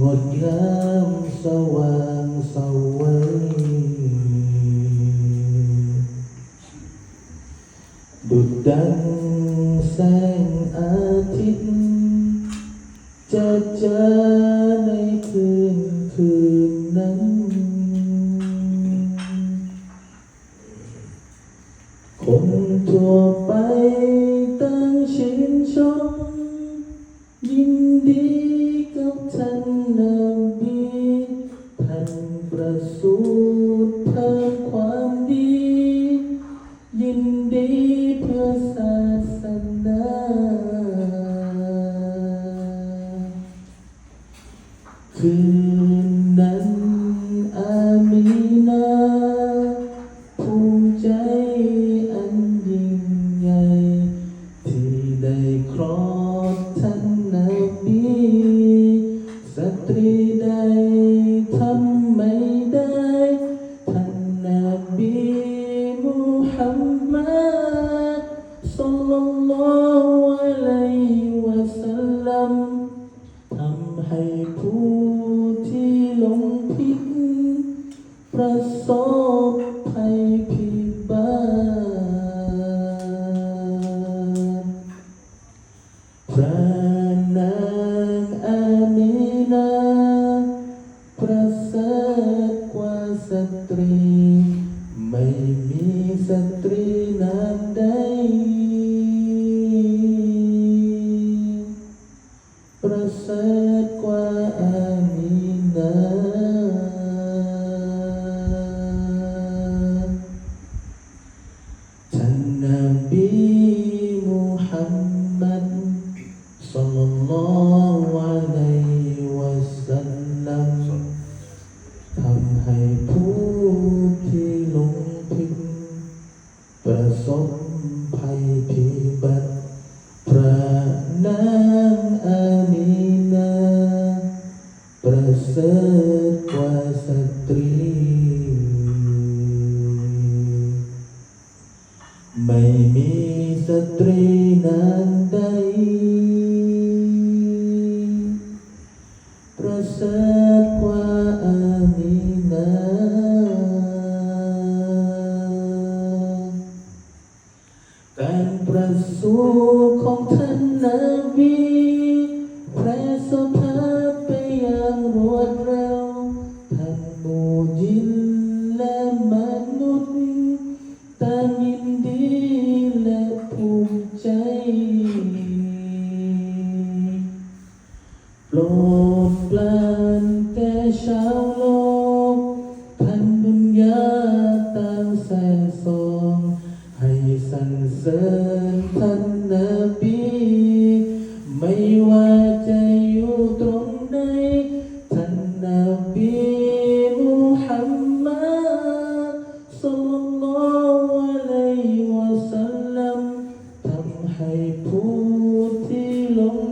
งดงามสว่างสวัยดุดดังแสงอาทิตย์ จะเจอในคืนคืนนั้น คนทั่วไปต่างชื่นชมยิน คืนนั้นอามีนาภูมิใจอันยิ่งใหญ่ที่ได้ครองท่านนาบีสตรีใดทำไม่ได้ท่านนาบีมุฮัมมัดศ็อลลัลลอฮุอะลัยฮิวะสัลลัมทำให้ผู้ ลงผิดประสบภัยพิบัติพระนางอามีนาประเสริฐกว่าสตรี ไม่มีสตรีนางใดประเสริฐ ไม่มีสตรีนางใดประเสริฐกว่าอามีนาการประสูของท่านนาบี โปรดปรานแก่ชาวโลกท่านบุญญาต่างแสนสองให้สรรเสริญท่านนบีไม่ว่าจะอยู่ตรงไหนท่านนบีมุฮัมมัดศ็อลลัลลอฮุอะลัยวะสัลลัมทำให้ผู้ที่ลง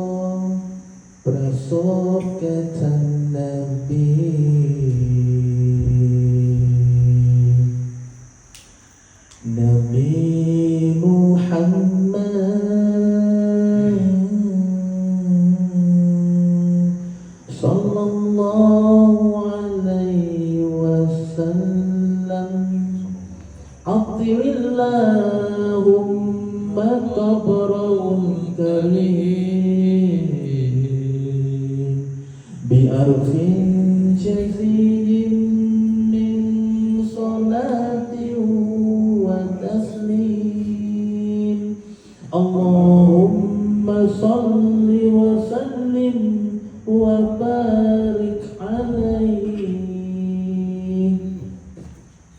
ประสบแก่ท่านนาบีนบีมุฮัมมัดศ็อลลัลลอฮุอะลัยฮิวะสัลลัม بألف شهيد من صلاة وتسليم اللهم صل